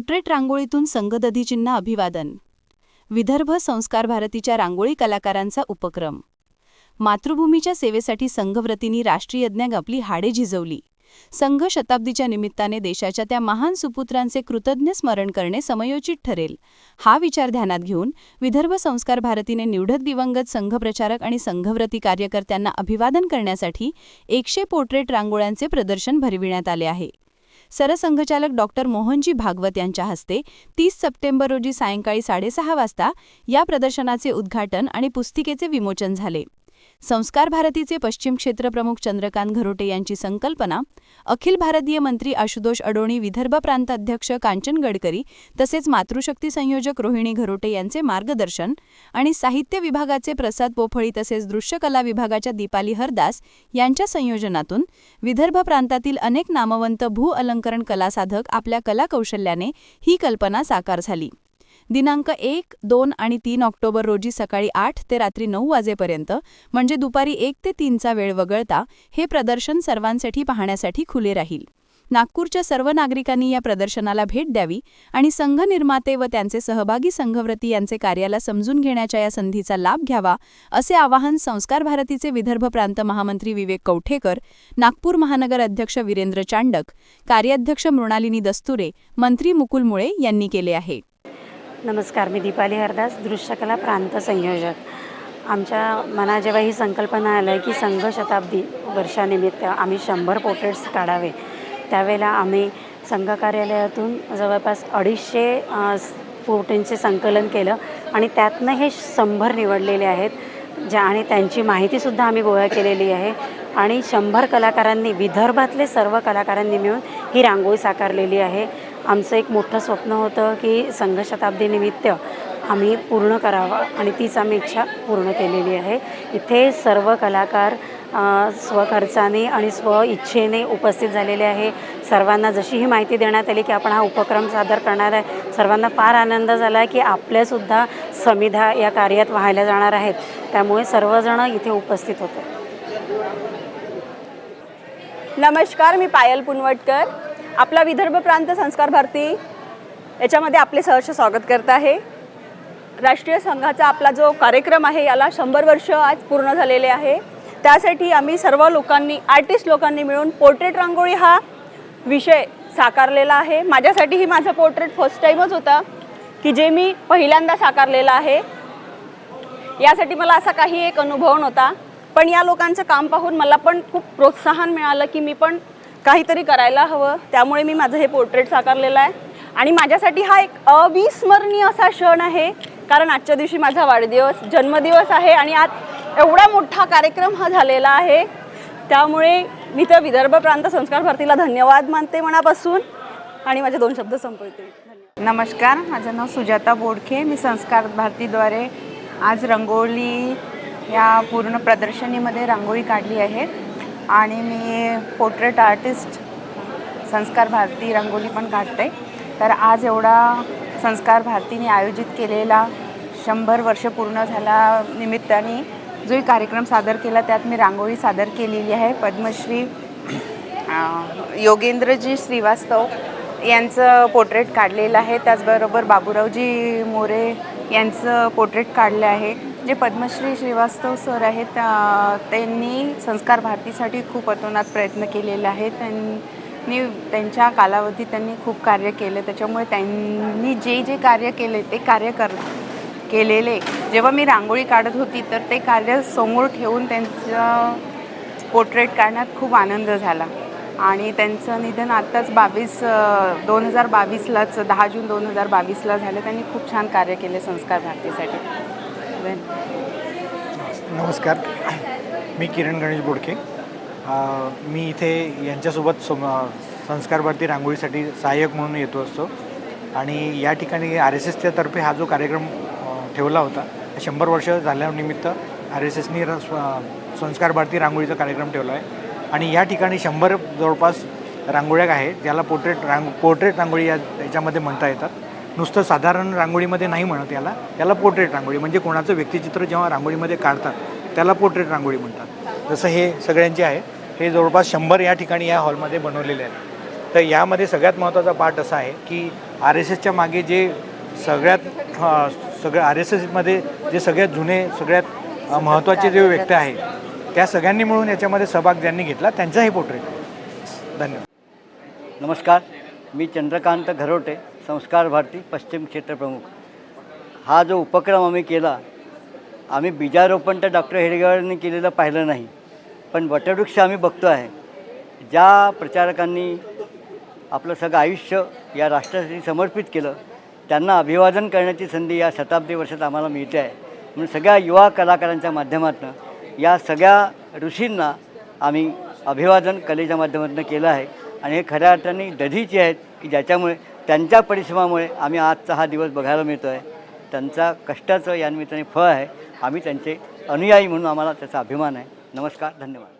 Portrait रांगोळीतून संगदधीचिन्ह अभिवादन. विदर्भ संस्कार भारतीच्या रांगोळी कलाकारांचा उपक्रम. मातृभूमीच्या सेवेसाठी संघव्रतींनी राष्ट्रयज्ञात आपली हाडे झिजवली. संघ शताब्दीच्या निमित्ताने देशाच्या त्या महान सुपुत्रांचे कृतज्ञ स्मरण करणे समयोचित ठरेल. हा विचार ध्यानात घेऊन विदर्भ संस्कार भारतीने निवडक दिवंगत संघप्रचारक आणि संघव्रती कार्यकर्त्यांना अभिवादन करण्यासाठी एकशे पोर्ट्रेट रांगोळ्यांचे प्रदर्शन भरविण्यात आले आहे. सरसंघचालक डॉक्टर मोहनजी भागवत यांच्या हस्ते तीस सप्टेंबर रोजी सायंकाळी साडेसहा वाजता या प्रदर्शनाचे उद्घाटन आणि पुस्तिकेचे विमोचन झाले. संस्कार भारतीचे पश्चिम क्षेत्र प्रमुख चंद्रकांत घरोटे यांची संकल्पना अखिल भारतीय मंत्री आशुतोष अडोणी विदर्भ प्रांताध्यक्ष कांचन गडकरी तसेच मातृशक्ती संयोजक रोहिणी घरोटे यांचे मार्गदर्शन आणि साहित्य विभागाचे प्रसाद पोफळी तसेच दृश्यकला विभागाच्या दीपाली हरदास यांच्या संयोजनातून विदर्भ प्रांतातील अनेक नामवंत भू अलंकरण कलासाधक आपल्या कलाकौशल्याने ही कल्पना साकार झाली. दिनांक एक दोन आणि तीन ऑक्टोबर रोजी सकाळी आठ ते रात्री नऊ वाजेपर्यंत म्हणजे दुपारी एक ते तीनचा वेळ वगळता हे प्रदर्शन सर्वांसाठी पाहण्यासाठी खुले राहील. नागपूरच्या सर्व नागरिकांनी या प्रदर्शनाला भेट द्यावी आणि संघ निर्माते व त्यांचे सहभागी संघव्रती यांचे कार्याला समजून घेण्याच्या या संधीचा लाभ घ्यावा असे आवाहन संस्कार भारतीचे विदर्भ प्रांत महामंत्री विवेक कौठेकर नागपूर महानगर अध्यक्ष वीरेंद्र चांडक कार्याध्यक्ष मृणालिनी दस्तुरे मंत्री मुकुल मुळे यांनी केले आहे. नमस्कार मी दीपाली हरदास दृश्यकला प्रांत संयोजक. आमच्या मना जेव्हा ही संकल्पना आलं की संघ शताब्दी वर्षानिमित्त आम्ही शंभर पोर्ट्रेट्स काढावे त्यावेळेला आम्ही संघ कार्यालयातून जवळपास अडीचशे फोटोंचे संकलन केलं आणि त्यातनं हे शंभर निवडलेले आहेत ज्या आणि त्यांची माहितीसुद्धा आम्ही गोळा केलेली आहे आणि शंभर कलाकारांनी विदर्भातले सर्व कलाकारांनी मिळून ही रांगोळी साकारलेली आहे. आमचं एक मोठं स्वप्न होतं की संघशताब्दीनिमित्त आम्ही पूर्ण करावं आणि तीच आम्ही इच्छा पूर्ण केलेली आहे. इथे सर्व कलाकार स्वखर्चाने आणि स्व इच्छेने उपस्थित झालेले आहे. सर्वांना जशी ही माहिती देण्यात आली की आपण हा उपक्रम सादर करणार आहे सर्वांना फार आनंद झाला आहे की आपल्यासुद्धा समिधा या कार्यात व्हायला जाणार आहेत. त्यामुळे सर्वजण इथे उपस्थित होते. नमस्कार मी पायल पुनवटकर. आपला विदर्भ प्रांत संस्कार भारती याच्यामध्ये आपले सहर्ष स्वागत करत आहे. राष्ट्रीय संघाचा आपला जो कार्यक्रम आहे याला शंभर वर्ष आज पूर्ण झालेले आहे. त्यासाठी आम्ही सर्व लोकांनी आर्टिस्ट लोकांनी मिळून पोर्ट्रेट रांगोळी हा विषय साकारलेला आहे. माझ्यासाठी ही माझं पोर्ट्रेट फर्स्ट टाईमच होता की जे मी पहिल्यांदा साकारलेलं आहे. यासाठी मला असा काही एक अनुभव नव्हता पण या लोकांचं काम पाहून मला पण खूप प्रोत्साहन मिळालं की मी पण काहीतरी करायला हवं. त्यामुळे मी माझं हे पोर्ट्रेट साकारलेलं आहे. आणि माझ्यासाठी हा एक अविस्मरणीय असा क्षण आहे. कारण आजच्या दिवशी माझा वाढदिवस जन्मदिवस आहे आणि आज एवढा मोठा कार्यक्रम हा झालेला आहे. त्यामुळे मी तर विदर्भ प्रांत संस्कार भारतीला धन्यवाद मानते मनापासून. आणि माझे दोन शब्द संपवते. नमस्कार माझं नाव सुजाता बोडखे. मी संस्कार भारतीद्वारे आज रंगोळी या पूर्ण प्रदर्शनीमध्ये रांगोळी काढली आहे. आणि मी पोर्ट्रेट आर्टिस्ट संस्कार भारती रंगोली पण काढते. तर आज एवढा संस्कार भारतीने आयोजित केलेला शंभर वर्ष पूर्ण झाल्या निमित्ताने जो एक कार्यक्रम सादर केला त्यात मी रांगोळी सादर केलेली आहे. पद्मश्री योगेंद्रजी श्रीवास्तव यांचं पोर्ट्रेट काढलेलं आहे. त्याचबरोबर बाबूरावजी मोरे यांचं पोर्ट्रेट काढलं आहे. जे पद्मश्री श्रीवास्तव सर आहेत त्यांनी संस्कार भारतीसाठी खूप अतोनात प्रयत्न केलेले आहेत. त्यांनी त्यांच्या कालावधीत त्यांनी खूप कार्य केलं. त्याच्यामुळे त्यांनी जे जे कार्य केले ते कार्य कर केलेले. जेव्हा मी रांगोळी काढत होती तर ते कार्य समोर ठेवून त्यांचं पोर्ट्रेट काढण्यात खूप आनंद झाला. आणि त्यांचं निधन आत्ताच बावीस दोन हजार बावीसलाच दहा जून दोन हजार बावीसला झालं. त्यांनी खूप छान कार्य केले संस्कार भारतीसाठी. धन्यवाद नमस्कार. मी किरण गणेश बोडके. मी इथे यांच्यासोबत सम संस्कार भारती रांगोळीसाठी सहाय्यक म्हणून येतो असतो. आणि या ठिकाणी आर एस एसच्या तर्फे हा जो कार्यक्रम ठेवला होता शंभर वर्ष झाल्यानिमित्त आर एस एसनी र स्व- संस्कार भारती रांगोळीचा कार्यक्रम ठेवला आहे. आणि या ठिकाणी शंभर जवळपास रांगोळ्या आहेत ज्याला पोर्ट्रेट रांग पोर्ट्रेट रांगोळी या याच्यामध्ये म्हणता येतात. नुसतं साधारण रांगोळीमध्ये नाही म्हणत याला. त्याला पोर्ट्रेट रांगोळी. म्हणजे कोणाचं व्यक्तिचित्र जेव्हा रांगोळीमध्ये काढतात त्याला पोर्ट्रेट रांगोळी म्हणतात. जसं हे सगळ्यांचे आहे. हे जवळपास शंभर या ठिकाणी या हॉलमध्ये बनवलेले आहेत. तर यामध्ये सगळ्यात महत्त्वाचा पार्ट असा आहे की आर एस एसच्या मागे जे सगळ्यात अ, सगळं आर एस एसमध्ये जे सगळ्यात जुने सगळ्यात महत्त्वाचे जे व्यक्ती आहे त्या सगळ्यांनी मिळून याच्यामध्ये सहभाग ज्यांनी घेतला त्यांचाही पोर्ट्रेट. धन्यवाद. नमस्कार. मी चंद्रकांत घरोटे. संस्कार भारती पश्चिम क्षेत्र प्रमुख. हा जो उपक्रम आम्ही केला आम्ही बीजारोपण तर डॉक्टर हेडगेवारांनी केलेलं पाहिलं नाही पण वटवृक्ष आम्ही बघतो आहे. ज्या प्रचारकांनी आपलं सगळं आयुष्य या राष्ट्रासाठी समर्पित केलं त्यांना अभिवादन करण्याची संधी या शताब्दी वर्षात आम्हाला मिळते आहे. म्हणून सगळ्या युवा कलाकारांच्या माध्यमातून या सगळ्या ऋषींना आम्ही अभिवादन कलेच्या माध्यमातून केलं आहे. आणि हे खऱ्या अर्थाने दधीचे आहेत की ज्याच्यामुळे त्यांच्या परिश्रमामुळे आम्ही आजचा हा दिवस बघायला मिळतो आहे त्यांचा कष्टाचं या निमित्ताने फळ आहे. आम्ही त्यांचे अनुयायी म्हणून आम्हाला त्याचा अभिमान आहे. नमस्कार धन्यवाद.